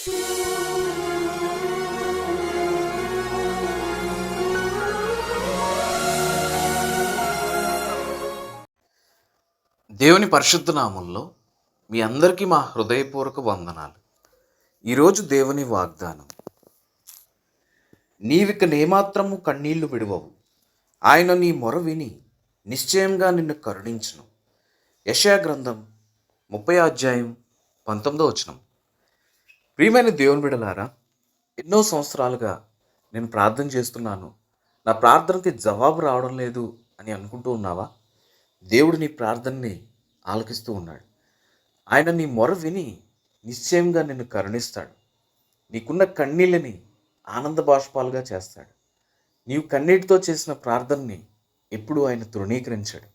దేవుని పరిశుద్ధ నామంలో మీ అందరికీ మా హృదయపూర్వక వందనాలు. ఈరోజు దేవుని వాగ్దానం. నీవిక నేమాత్రము కన్నీళ్ళు విడువవు. ఆయన నీ మొర విని నిశ్చయంగా నిన్ను కరుణించును. యశా గ్రంథం ముప్పై అధ్యాయం పంతొమ్మిదో వచనం. ప్రియమైన దేవుని బిడలారా ఎన్నో సంవత్సరాలుగా నేను ప్రార్థన చేస్తున్నాను. నా ప్రార్థనకి జవాబు రావడం లేదు అని అనుకుంటూ ఉన్నావా? దేవుడు నీ ప్రార్థనని ఆలకిస్తూ ఉన్నాడు. ఆయన నీ మొర విని నిశ్చయంగా నిన్ను కరుణిస్తాడు. నీకున్న కన్నీళ్ళని ఆనంద బాష్పాలుగా చేస్తాడు. నీవు కన్నీటితో చేసిన ప్రార్థనని ఎప్పుడూ ఆయన తృణీకరించాడు.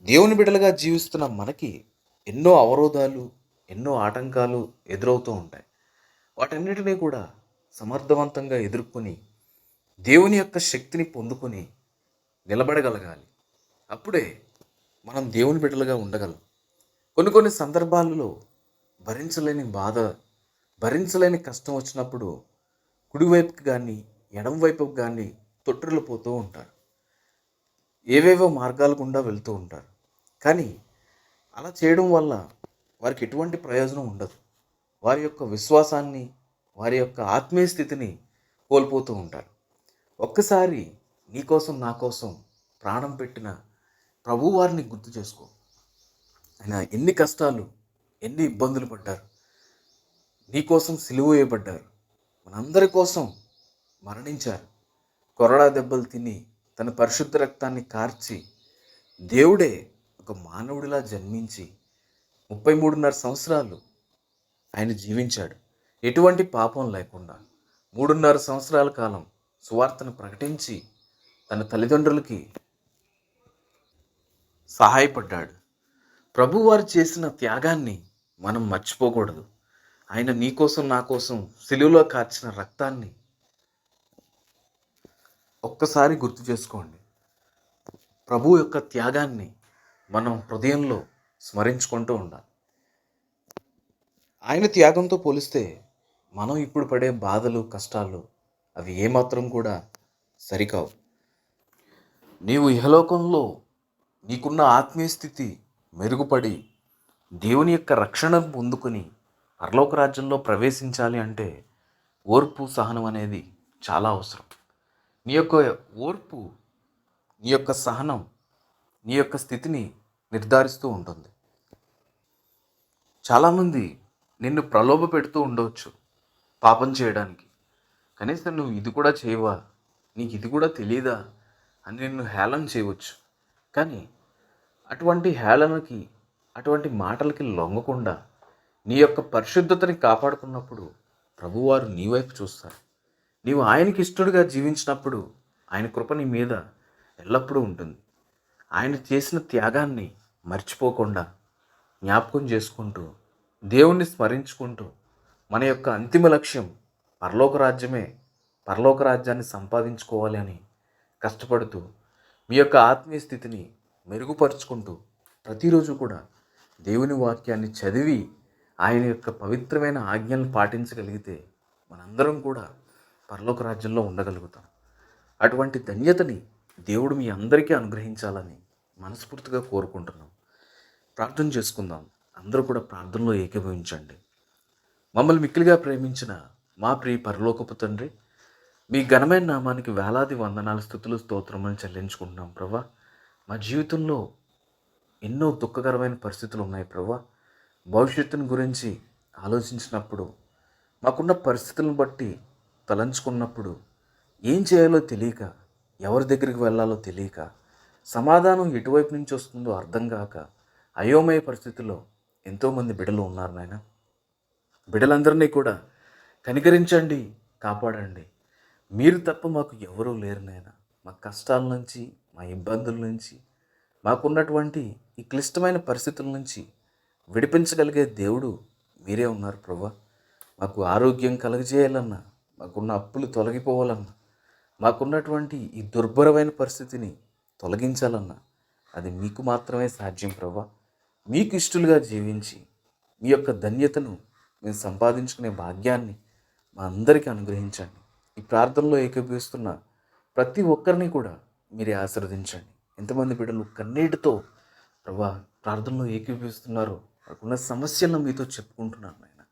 దేవుని బిడలుగా జీవిస్తున్న మనకి ఎన్నో అవరోధాలు ఎన్నో ఆటంకాలు ఎదురవుతూ ఉంటాయి. వాటన్నిటినీ కూడా సమర్థవంతంగా ఎదుర్కొని దేవుని యొక్క శక్తిని పొందుకొని నిలబడగలగాలి. అప్పుడే మనం దేవుని బిడ్డలుగా ఉండగలం. కొన్ని కొన్ని సందర్భాలలో భరించలేని బాధ భరించలేని కష్టం వచ్చినప్పుడు కుడివైపుకి కానీ ఎడం వైపుకి కానీ తొట్టులు పోతూ ఉంటారు. ఏవేవో మార్గాల గుండా వెళ్తూ ఉంటారు. కానీ అలా చేయడం వల్ల వారికి ఎటువంటి ప్రయోజనం ఉండదు. వారి యొక్క విశ్వాసాన్ని వారి యొక్క ఆత్మీయ స్థితిని కోల్పోతూ ఉంటారు. ఒక్కసారి నీకోసం నా కోసం ప్రాణం పెట్టిన ప్రభు వారిని గుర్తు చేసుకో. ఆయన ఎన్ని కష్టాలు ఎన్ని ఇబ్బందులు పడ్డారు. నీకోసం సిలువ వేయబడ్డారు. మనందరి కోసం మరణించారు. కొరడా దెబ్బలు తిని తన పరిశుద్ధ రక్తాన్ని కార్చి దేవుడే ఒక మానవుడిలా జన్మించి ముప్పై మూడున్నర సంవత్సరాలు ఆయన జీవించాడు. ఎటువంటి పాపం లేకుండా మూడున్నర సంవత్సరాల కాలం సువార్తను ప్రకటించి తన తల్లిదండ్రులకి సహాయపడ్డాడు. ప్రభువారు చేసిన త్యాగాన్ని మనం మర్చిపోకూడదు. ఆయన నీ కోసం నా కోసం సిలువలో కార్చిన రక్తాన్ని ఒక్కసారి గుర్తు చేసుకోండి. ప్రభు యొక్క త్యాగాన్ని మనం హృదయంలో స్మరించుకుంటూ ఉండాలి. ఆయన త్యాగంతో పోలిస్తే మనం ఇప్పుడు పడే బాధలు కష్టాలు అవి ఏమాత్రం కూడా సరికావు. నీవు ఇహలోకంలో నీకున్న ఆత్మీయ స్థితి మెరుగుపడి దేవుని యొక్క రక్షణ పొందుకొని పరలోక రాజ్యంలో ప్రవేశించాలి అంటే ఓర్పు సహనం అనేది చాలా అవసరం. నీ యొక్క ఓర్పు నీ యొక్క సహనం నీ యొక్క స్థితిని నిర్ధారిస్తూ ఉంటుంది. చాలామంది నిన్ను ప్రలోభ పెడుతూ ఉండవచ్చు పాపం చేయడానికి. కనీసం నువ్వు ఇది కూడా చేయవా? నీకు ఇది కూడా తెలియదా అని నిన్ను హేళన చేయవచ్చు. కానీ అటువంటి హేళనకి అటువంటి మాటలకి లొంగకుండా నీ యొక్క పరిశుద్ధతని కాపాడుకున్నప్పుడు ప్రభువారు నీ వైపు చూస్తారు. నీవు ఆయనకి ఇష్టడుగా జీవించినప్పుడు ఆయన కృప నీ మీద ఎల్లప్పుడూ ఉంటుంది. ఆయన చేసిన త్యాగాన్ని మర్చిపోకుండా జ్ఞాపకం చేసుకుంటూ దేవుణ్ణి స్మరించుకుంటూ మన యొక్క అంతిమ లక్ష్యం పరలోక రాజ్యమే పరలోక రాజ్యాన్ని సంపాదించుకోవాలి అని కష్టపడుతూ మీ యొక్క ఆత్మీయ స్థితిని మెరుగుపరుచుకుంటూ ప్రతిరోజు కూడా దేవుని వాక్యాన్ని చదివి ఆయన యొక్క పవిత్రమైన ఆజ్ఞలను పాటించగలిగితే మనందరం కూడా పరలోక రాజ్యంలో ఉండగలుగుతాం. అటువంటి ధన్యతని దేవుడు మీ అందరికీ అనుగ్రహించాలని మనస్ఫూర్తిగా కోరుకుంటున్నాం. ప్రార్థన చేసుకుందాం. అందరూ కూడా ప్రార్థనలో ఏకీభవించండి. మమ్మల్ని మిక్కిలిగా ప్రేమించిన మా ప్రియ పరలోకపు తండ్రి మీ ఘనమైన నామానికి వేలాది వందనాల స్థుతులు స్తోత్రములను చెల్లించుకుంటున్నాం ప్రభా. మా జీవితంలో ఎన్నో దుఃఖకరమైన పరిస్థితులు ఉన్నాయి ప్రభా. భవిష్యత్తుని గురించి ఆలోచించినప్పుడు మాకున్న పరిస్థితులను బట్టి తలంచుకున్నప్పుడు ఏం చేయాలో తెలియక ఎవరి దగ్గరికి వెళ్ళాలో తెలియక సమాధానం ఎటువైపు నుంచి వస్తుందో అర్థం కాక అయోమయ పరిస్థితుల్లో ఎంతోమంది బిడలు ఉన్నారు నాయన. బిడలందరినీ కూడా కనికరించండి కాపాడండి. మీరు తప్ప మాకు ఎవరూ లేరు నాయన. మా కష్టాల నుంచి మా ఇబ్బందుల నుంచి మాకున్నటువంటి ఈ క్లిష్టమైన పరిస్థితుల నుంచి విడిపించగలిగే దేవుడు మీరే ఉన్నారు ప్రభా. మాకు ఆరోగ్యం కలగజేయాలన్నా మాకున్న అప్పులు తొలగిపోవాలన్నా మాకున్నటువంటి ఈ దుర్భరమైన పరిస్థితిని తొలగించాలన్నా అది మీకు మాత్రమే సాధ్యం ప్రభా. మీకు ఇష్టలుగా జీవించి మీ యొక్క ధన్యతను మేము సంపాదించుకునే భాగ్యాన్ని మా అందరికీ అనుగ్రహించండి. ఈ ప్రార్థనలో ఏకీభవిస్తున్న ప్రతి ఒక్కరిని కూడా మీరే ఆశీర్వదించండి. ఎంతమంది బిడ్డలు కన్నీటితో ప్రభా ప్రార్థనలో ఏకీభవిస్తున్నారో వాళ్ళకున్న సమస్యలను మీతో చెప్పుకుంటున్నారు నాయన.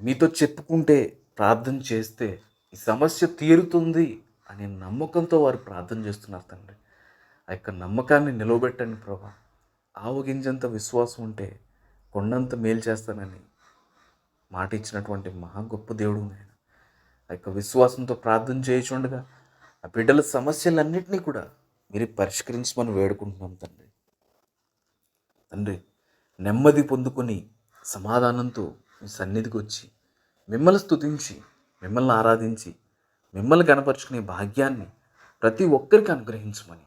మీతో చెప్పుకుంటే ప్రార్థన చేస్తే ఈ సమస్య తీరుతుంది అనే నమ్మకంతో వారు ప్రార్థన చేస్తున్నారు తండ్రి. ఆ యొక్క నమ్మకాన్ని నిలవబెట్టండి ప్రభా. ఆవగింజంత విశ్వాసం ఉంటే కొండంత మేలు చేస్తానని మాట ఇచ్చినటువంటి మహా గొప్ప దేవుడు ఆయన. ఆ యొక్క విశ్వాసంతో ప్రార్థన చేయుచుండగా ఆ బిడ్డల సమస్యలన్నింటినీ కూడా మీరు పరిష్కరించమని వేడుకుంటున్నాం తండ్రి. తండ్రి నెమ్మది పొందుకొని సమాధానంతో మీ సన్నిధికి వచ్చి మిమ్మల్ని స్తుతించి మిమ్మల్ని ఆరాధించి మిమ్మల్ని కనపరుచుకునే భాగ్యాన్ని ప్రతి ఒక్కరికి అనుగ్రహించమని